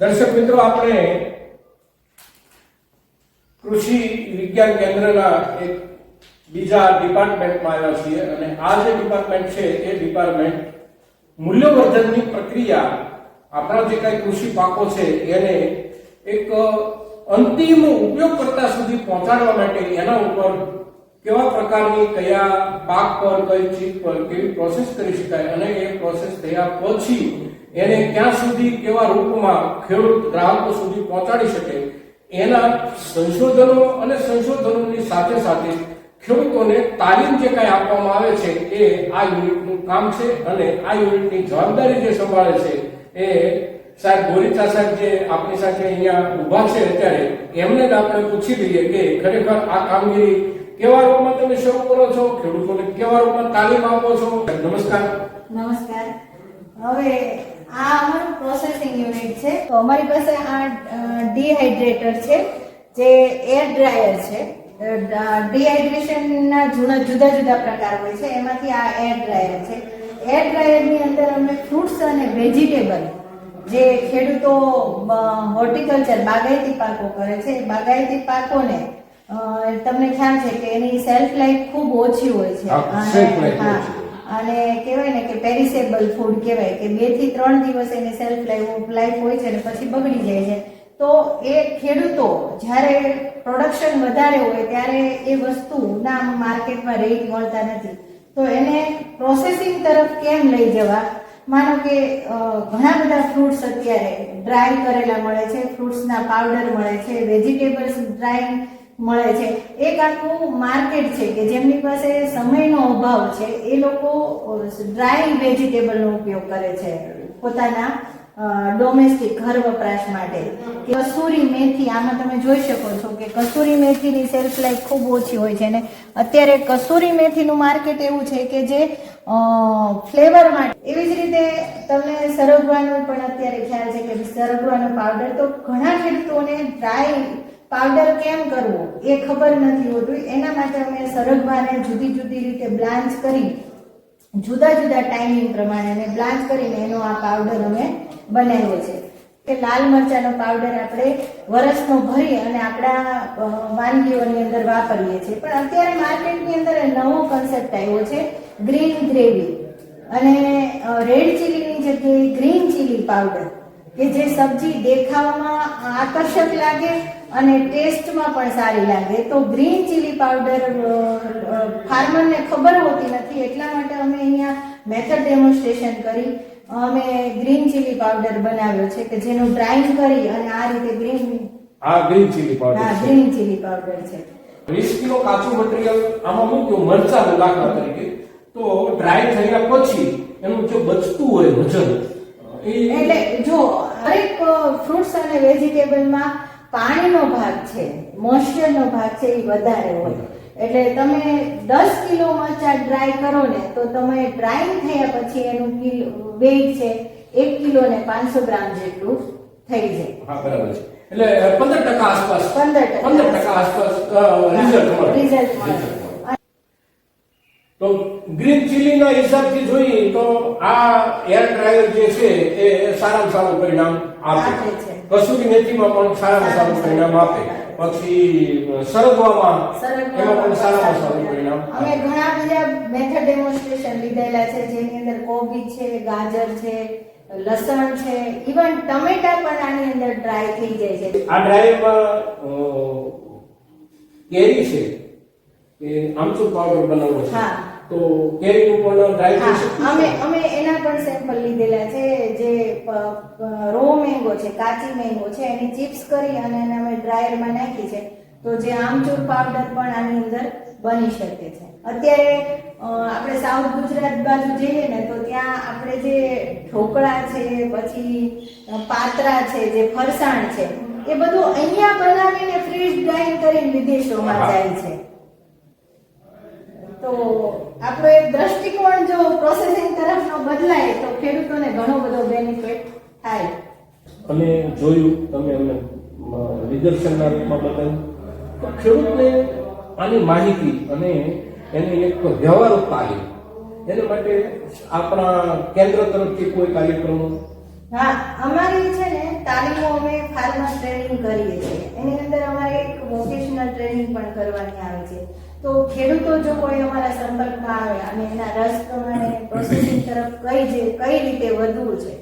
દર્શક મિત્રો, આપણે કૃષિ વિજ્ઞાન કેન્દ્રના એક બીજા ડિપાર્ટમેન્ટમાં આવ્યા છીએ અને આ જે ડિપાર્ટમેન્ટ છે, એ ડિપાર્ટમેન્ટ મૂલ્યવર્ધનની પ્રક્રિયા, આપણા જે કાંઈ કૃષિ પાકો છે, એને એક અંતિમ ઉપયોગકર્તા સુધી પહોંચાડવા માટે એના ઉપર કેવા પ્રકારની કયા પાક પર, કઈ ચીજ પર કેવી પ્રોસેસ કરી શકાય અને એ પ્રોસેસ થયા પછી એને ક્યાં સુધી કેવા રૂપમાં ખેડૂત ગ્રાહકો સુધી પહોંચાડી શકે, એના સંશોધનો અને સંશોધનોની સાથે સાથે ખેડૂતોને તાલીમ જે કાંઈ આપવામાં આવે છે, એ આ યુનિટનું કામ છે અને આ યુનિટની જવાબદારી જે સંભાળે છે, એ સાહેબ ગોરીચા સાહેબ જે આપણી સાથે અહીંયા ઊભા છે અત્યારે, એમને જ આપણે પૂછી લઈએ કે ખરેખર આ કામગીરી કેવા રૂપમાં તમે શરૂ કરો છો, ખેડૂતોને કેવા રૂપમાં તાલીમ આપો છો? નમસ્કાર. નમસ્કાર. હવે આ અમારું પ્રોસેસિંગ યુનિટ છે. તો અમારી પાસે આ ડિહાઇડ્રેટર છે જે એર ડ્રાયર છે. ડિહાઇડ્રેશનના જુદા જુદા જુદા પ્રકાર હોય છે. એમાંથી આ એર ડ્રાયર છે. એર ડ્રાયરની અંદર અમે ફ્રૂટ્સ અને વેજીટેબલ જે ખેડૂતો હોર્ટિકલ્ચર બાગાયતી પાકો કરે છે. એ બાગાયતી પાકોને તમને ખ્યાલ છે કે એની સેલ્ફ લાઈફ ખૂબ ઓછી હોય છે. હા, અને- કહેવાય ને કે પેરિસેબલ ફૂડ કહેવાય કે બેથી ત્રણ દિવસ એની સેલ્ફ લાઈફ લાઈફ હોય છે અને પછી બગડી જાય છે. તો એ ખેડૂતો જ્યારે પ્રોડક્શન વધારે હોય ત્યારે એ વસ્તુના માર્કેટમાં રેટ મળતા નથી. તો એને પ્રોસેસિંગ તરફ કેમ લઈ જવા? માનો કે ઘણા બધા ફ્રૂટ્સ અત્યારે ડ્રાય કરેલા મળે છે ફ્રૂટ્સના પાવડર મળે છે વેજીટેબલ્સ ડ્રાય મળે છે. એક આખું માર્કેટ છે કે જેમની પાસે સમયનો અભાવ છે, એ લોકો ડ્રાય વેજીટેબલનો ઉપયોગ કરે છે પોતાના ડોમેસ્ટિક ઘર વપરાશ માટે. કસૂરી મેથી, આમાં તમે જોઈ શકો છો કે કસૂરી મેથીની સેલ્ફ લાઈફ ખૂબ ઓછી હોય છે અને અત્યારે કસૂરી મેથીનું માર્કેટ એવું છે કે જે ફ્લેવર માટે. એવી જ રીતે તમને સરગવાનો પણ અત્યારે ખ્યાલ છે કે સરગવાનો પાવડર તો ઘણા ખેડૂતોને ડ્રાય પાવડર કેમ કરવો એ ખબર નથી હોતું. એના માટે અમે સરગવાને જુદી જુદી રીતે બ્લાન્ચ કરી, જુદા જુદા ટાઈમિંગ પ્રમાણે અને બ્લાન્ચ કરીને એનો આ પાવડર અમે બનાવ્યો છે. કે લાલ મરચાંનો પાવડર આપણે વરસનો ભરી અને આપણા વાનગીઓની અંદર વાપરીએ છીએ. પણ અત્યારે માર્કેટની અંદર નવો કન્સેપ્ટ આવ્યો છે ગ્રીન ગ્રેવી અને રેડ ચીલીની જગ્યાએ ગ્રીન ચીલી પાવડર. કે જે સબ્જી દેખાવમાં આકર્ષક લાગે અને ટેસ્ટમાં પણ સારી લાગે. તો ગ્રીન ચીલી પાવડર ફાર્મરને ખબર હોતી નથી એટલા માટે અમે અહીંયા મેથડ ડેમોન્સ્ટ્રેશન કરી અમે ગ્રીન ચીલી પાવડર બનાવ્યો છે કે જેનું ડ્રાઈંગ કરી અને આ રીતે ગ્રીન આ ગ્રીન ચીલી હા પાવડર છે. ગ્રીન ચીલી પાવડર છે. 20 કિલો કાચું મટીરીયલ આમાં મૂક્યું મરચાનું દાખલા તરીકે. તો ડ્રાય થયા પછી એનું જે બચતું હોય વજન એટલે જો હરેક ફ્રૂટ્સ અને વેજીટેબલમાં પાણીનો ભાગ છે મોઇશ્ચરનો ભાગ છે એ વધારે હોય. એટલે તમે દસ કિલો મરચા ડ્રાય કરો ને તો તમે ડ્રાઈંગ થયા પછી એનું વેઇટ છે એક કિલો ને પાંચસો ગ્રામ જેટલું થઈ જાય. હા બરાબર છે. એટલે પંદર ટકા આસપાસ 15% પંદર ટકા આસપાસ રિઝલ્ટ રિઝલ્ટ મળે. તો ગ્રીન ચીલીના હિસાબથી જોઈએ તો આ એર ડ્રાયર જે છે એ સારામાં સારું પરિણામ આપે. છે. કસૂરી મેથીમાં પણ સારામાં સારું પરિણામ આપે. પછી સરગવામાં એમાં પણ સારામાં સારું પરિણામ અમે ઘણા બધા મેથડ ડેમોન્સ્ટ્રેશન લીધેલા છે જેની અંદર કોબી છે ગાજર છે લસણ છે ઇવન ટમેટા પણ આની અંદર ડ્રાય થઈ જાય છે. આ ડ્રાયરમાં કેરી છે. એ આમચૂર પાવડર બનાવવો છે. હા. તો કેરીનું પણ ડ્રાય થઈ અમે અમે એના પણ સેમ્પલ લીધેલા છે જે રો મેંગો છે કાચી મેંગો છે એની ચિપ્સ કરી અને એને અમે ડ્રાયરમાં નાખી છે. તો જે આમચૂર પાવડર પણ આની અંદર બની શકે છે. અત્યારે આપણે સાઉથ ગુજરાત બાજુ જઈએ ને તો ત્યાં આપણે જે ઢોકળા છે પછી પાતરા પાત્રા છે જે ફરસાણ છે એ બધું અહીંયા બનાવીને ફ્રીઝ ડ્રાઈંગ કરીને વિદેશોમાં જાય છે. તો આપણો એક દ્રષ્ટિકોણ જો પ્રોસેસિંગ તરફનો બદલાય તો ખેડૂતોને ઘણો બધો બેનિફિટ થાય. અને જોયું તમે અમને નિદર્શનના રૂપમાં બતાવ્યું. તો ખેડૂતને આની માહિતી અને એની એક વ્યવહારુ તાલીમ એને માટે આપણા કેન્દ્ર તરફથી કોઈ કાર્યક્રમો? હા અમારી છે ને તાલીમો અમે ફાર્મર ટ્રેનિંગ કરીએ છીએ. એની અંદર અમારે એક વોકેશનલ ટ્રેનિંગ પણ કરવાની આવે છે. તો ખેડૂતો જો કોઈ અમારા સંપર્કમાં આવે અને એના રસ પ્રમાણે પ્રોસેસિંગ તરફ કઈ જે, કઈ રીતે વધવું છે,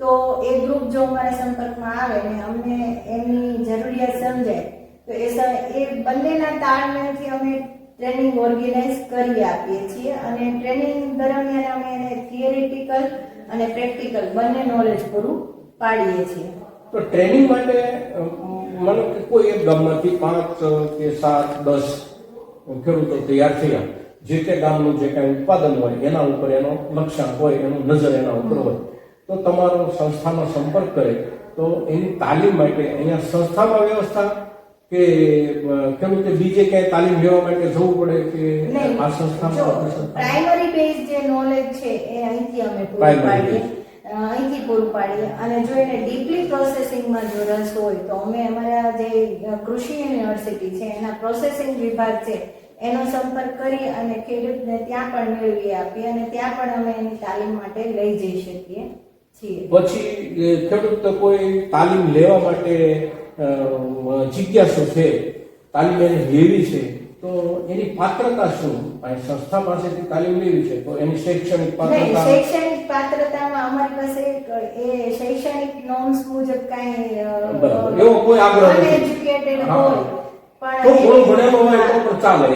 તો એ ગ્રુપ જો અમારા સંપર્કમાં આવે ને અમને એની જરૂરિયાત સમજાય, તો એ એ બંનેના તાળમેળથી અમે ટ્રેનિંગ ઓર્ગેનાઇઝ કરી આપીએ છીએ અને ટ્રેનિંગ દરમિયાન અમે એને થિયરિટિકલ અને પ્રેક્ટિકલ બંને નોલેજ પૂરું પાડીએ છીએ. તો ટ્રેનિંગ માટે મને કોઈ એક ગામમાંથી પાંચ કે સાત, દસ ખેડૂતો તૈયાર થયા. જે તે ગામનું જે કાંઈ ઉત્પાદન હોય એના ઉપર એનો લક્ષ્યાંક હોય એનો નજર એના ઉપર હોય. તો તમારો સંસ્થાનો સંપર્ક કરે. તો એની તાલીમ માટે અહીંયા સંસ્થામાં વ્યવસ્થા કે ખેડૂતે બીજે ક્યાંય તાલીમ લેવા માટે જવું પડે કે આ સંસ્થામાં પ્રાઇમરી બેઝ જે નોલેજ છે એ અહીંથી અમે પૂરું પાડીએ. અહીંથી પૂરું પાડીએ. અને જો એને ડીપલી પ્રોસેસિંગમાં જો રસ હોય તો અમે અમારા જે કૃષિ યુનિવર્સિટી છે એના પ્રોસેસિંગ વિભાગ છે એનો સંપર્ક કરી અને ખેડૂતને ત્યાં પણ મેળવી આપીએ અને ત્યાં પણ અમે એની તાલીમ માટે લઈ જઈ શકીએ છીએ. પછી ખેડૂત કોઈ તાલીમ લેવા માટે જિજ્ઞાસુ છે તાલીમ એને લેવી છે તો એની પાત્રતા શું? સંસ્થા પાસેથી તાલીમ લેવી છે તો એની શૈક્ષણિક પાત્રતા? શૈક્ષણિક પાત્રતામાં અમારી પાસે એ શૈક્ષણિક નોર્મ્સ મુજબ કાંઈ એવો કોઈ આગ્રહ નથી. uneducated હા. તો થોડું ભણેલો હોય તો પણ ચાલે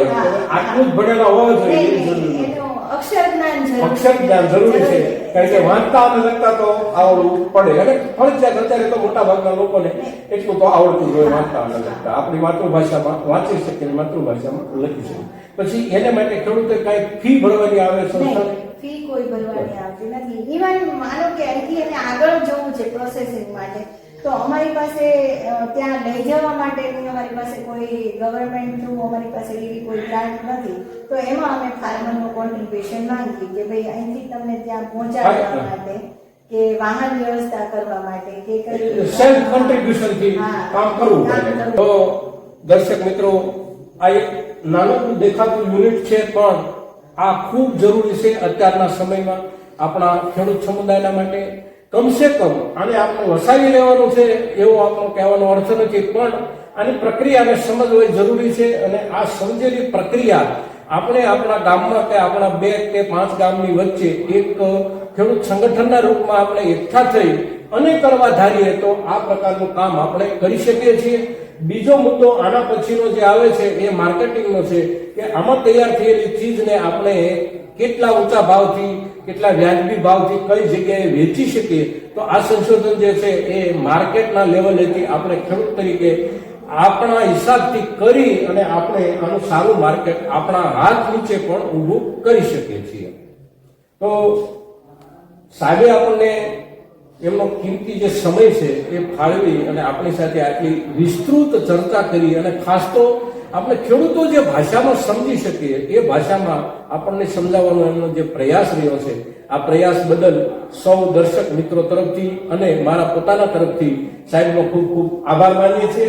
આટલું જ ભણેલા હોવા જોઈએ નહીં, એ નહીં, જરૂરી નથી. એનું અક્ષર જ્ઞાન જરૂરી અક્ષર જ્ઞાન જરૂરી છે. કારણ કે વાંચતા અને લખતા તો આવડવું પડે. અને ફરજિયાત અત્યારે તો મોટા ભાગના લોકોને એટલું તો આવડતું હોય વાંચતા અને લખતા. આપણી માતૃભાષામાં વાંચી શકીએ માતૃભાષામાં લખી શકીએ. પછી એને માટે ખેડૂતે કાંઈ ફી ભરવાની આવે સંસ્થાને નહીં. ફી કોઈ ભરવાની આવતી નથી. ઇવન માનો કે અહીંથી એને આગળ જવું છે પ્રોસેસિંગ માટે. તો અમારી પાસે ત્યાં લઈ જવા માટેની અમારી પાસે કોઈ ગવર્મેન્ટ થ્રુ અમારી પાસે એવી કોઈ ગ્રાન્ટ નથી. તો એમાં અમે ફાર્મરનું કોન્ટ્રીબ્યુશન માંગીએ કે ભાઈ અહીંથી તમને ત્યાં પહોંચાડવા માટે કે વાહન વ્યવસ્થા કરવા માટે કે કઈ સેલ્ફ કોન્ટ્રીબ્યુશનથી કામ કરવું પડે. તો દર્શક મિત્રો આ એક નાનું દેખાતું યુનિટ છે પણ આ ખૂબ જરૂરી છે અત્યારના સમયમાં આપણા ખેડૂત સમુદાયના માટે. કમસે કમ આને આપણે વસાવી લેવાનું છે એવો આપણો કહેવાનો અર્થ નથી, પણ આની પ્રક્રિયાને સમજવી જરૂરી છે અને આ સમજેલી પ્રક્રિયા આપણે આપણા ગામમાં કે આપણા બે કે પાંચ ગામની વચ્ચે એક ખેડૂત સંગઠનના રૂપમાં આપણે એકઠા થઈ અને કરવા ધારીએ તો આ પ્રકારનું કામ આપણે કરી શકીએ છીએ. બીજો મુદ્દો આના પછીનો જે આવે છે એ માર્કેટિંગનો છે કે આમાં તૈયાર થયેલી ચીજને આપણે કેટલા ઊંચા ભાવથી, કેટલા વ્યાજબી ભાવથી કઈ જગ્યાએ વેચી શકીએ, તો આ સંશોધન જે છે એ માર્કેટના લેવલેથી આપણે ખેડૂત તરીકે આપણા હિસાબથી કરી અને આપણે આનું સારું માર્કેટ આપણા હાથ નીચે પણ ઊભું કરી શકીએ છીએ. તો સાહેબે આપણને એમનો કિંમતી જે સમય છે એ ફાળવી અને આપણી સાથે આટલી વિસ્તૃત ચર્ચા કરી અને ખાસ તો આપણે ખેડૂતો જે ભાષામાં સમજી શકીએ, એ ભાષામાં આપણને સમજાવવાનો એમનો જે પ્રયાસ રહ્યો છે, આ પ્રયાસ બદલ સૌ દર્શક મિત્રો તરફથી અને મારા પોતાના તરફથી સાહેબનો ખૂબ ખૂબ આભાર માનીએ છીએ.